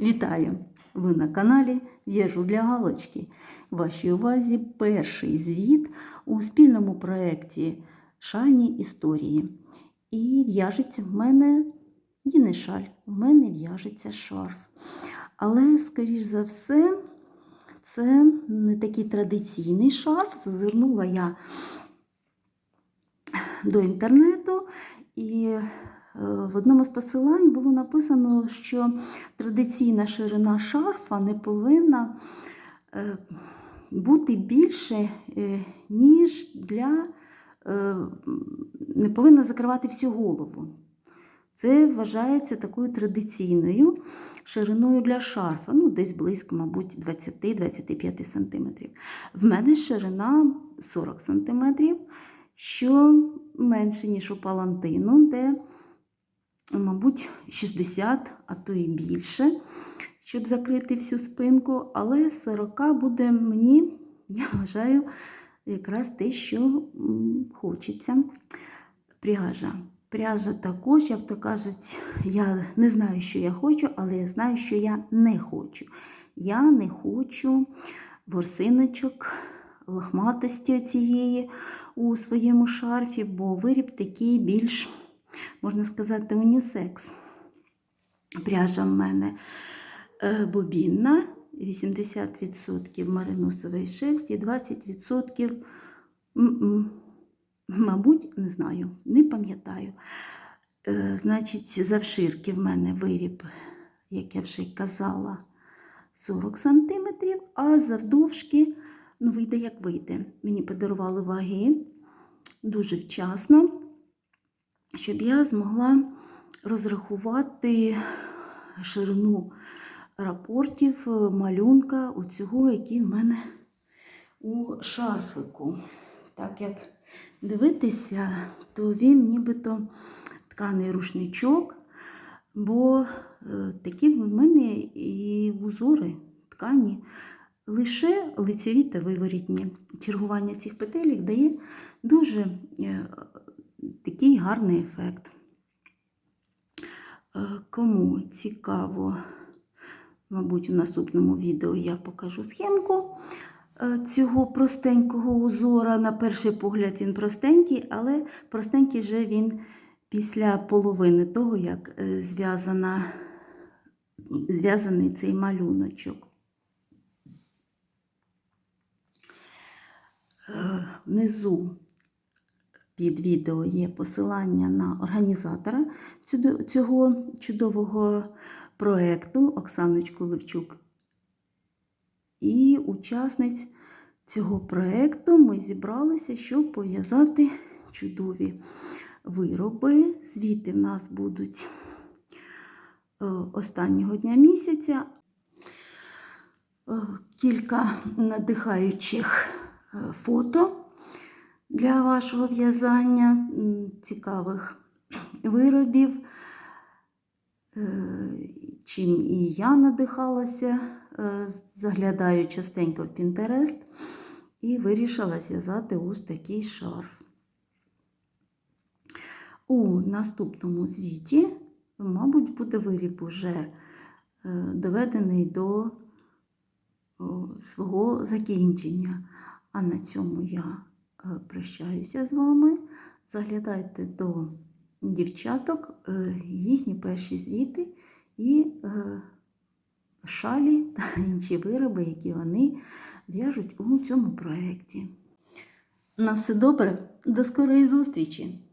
Вітаю! Ви на каналі В'яжу для галочки. Вашій увазі перший звіт у спільному проєкті Шальні історії. І в'яжеться в мене і не шаль, в мене в'яжеться шарф. Але, скоріш за все, це не такий традиційний шарф. Зазирнула я до інтернету і в одному з посилань було написано, що традиційна ширина шарфа не повинна е, бути більше, е, ніж для е, не повинна закривати всю голову. Це вважається такою традиційною шириною для шарфа, ну, десь близько, мабуть, 20-25 см. В мене ширина 40 см, що менше, ніж у палантину, де, мабуть, 60, а то і більше, щоб закрити всю спинку. Але 40 буде мені, я вважаю, якраз те, що хочеться. Пряжа. Пряжа також, як то кажуть, я не знаю, що я хочу, але я знаю, що я не хочу. Я не хочу ворсиночок, лохматості цієї у своєму шарфі, бо виріб такий більш, можна сказати, унісекс. Пряжа в мене е, бобінна, 80% мариносовий шерсть і 20%, м-м, мабуть, не знаю, не пам'ятаю. Е, Значить, завширки в мене виріб, як я вже казала, 40 см, а завдовжки, ну, вийде, як вийде. Мені подарували ваги дуже вчасно, щоб я змогла розрахувати ширину рапортів е, малюнка у цього, який в мене у шарфику. Так як дивитися, то він нібито тканий рушничок, бо е, такі в мене і узори ткані лише лицеві та виворітні. Чергування цих петелек дає дуже е, такий гарний ефект. Е, Кому цікаво, мабуть, у наступному відео я покажу схемку е, цього простенького узора. На перший погляд він простенький, але простенький вже він після половини того, як е, зв'язана, зв'язаний цей малюночок. Внизу під відео є посилання на організатора цього чудового проєкту Оксаночку Левчук. І учасниць цього проєкту ми зібралися, щоб пов'язати чудові вироби. Звіти в нас будуть е, останнього дня місяця. Е, Кілька надихаючих е, фото для вашого в'язання, цікавих виробів, е, чим і я надихалася, е, заглядаю частенько в Pinterest і вирішила зв'язати ось такий шарф. У наступному звіті, мабуть, буде виріб уже е, доведений до свого закінчення. А на цьому я прощаюся з вами. Заглядайте до дівчаток, е, їхні перші звіти і е, шалі та інші вироби, які вони в'яжуть у цьому проєкті. На все добре, до скорої зустрічі!